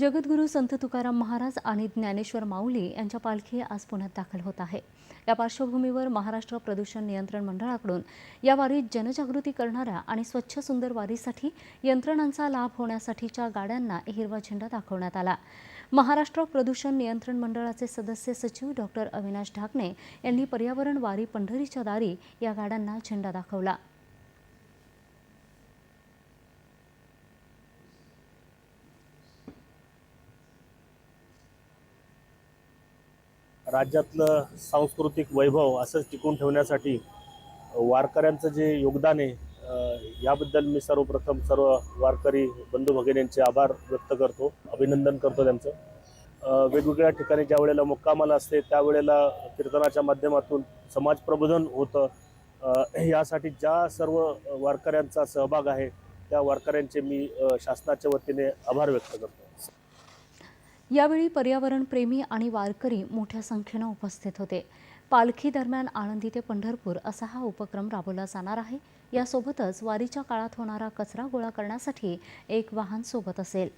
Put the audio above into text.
जगद्गुरू संत तुकाराम महाराज आणि ज्ञानेश्वर माऊली यांच्या पालखी आज पुण्यात दाखल होत आहे. या पार्श्वभूमीवर महाराष्ट्र प्रदूषण नियंत्रण मंडळाकडून या वारीत जनजागृती करणाऱ्या आणि स्वच्छ सुंदर वारीसाठी यंत्रणांचा लाभ होण्यासाठीच्या गाड्यांना हिरवा झेंडा दाखवण्यात आला. महाराष्ट्र प्रदूषण नियंत्रण मंडळाचे सदस्य सचिव डॉक्टर अविनाश ढाकणे यांनी पर्यावरण वारी पंढरीच्या दारी या गाड्यांना झेंडा दाखवला. राज्यातलं सांस्कृतिक वैभव असंच टिकून ठेवण्यासाठी वारकऱ्यांचं जे योगदान आहे याबद्दल मी सर्वप्रथम सर्व वारकरी बंधू भगिनींचे आभार व्यक्त करतो अभिनंदन करतो त्यांचं. वेगवेगळ्या ठिकाणी ज्या वेळेला मुक्कामाला असते त्यावेळेला कीर्तनाच्या माध्यमातून समाज प्रबोधन होतं. यासाठी ज्या सर्व वारकऱ्यांचा सहभाग आहे त्या वारकऱ्यांचे मी शासनाच्या वतीने आभार व्यक्त करतो. यावेळी पर्यावरणप्रेमी आणि वारकरी मोठ्या संख्येनं उपस्थित होते. पालखी दरम्यान आळंदी ते पंढरपूर असा हा उपक्रम राबवला जाणार आहे. यासोबतच वारीच्या काळात होणारा कचरा गोळा करण्यासाठी एक वाहन सोबत असेल.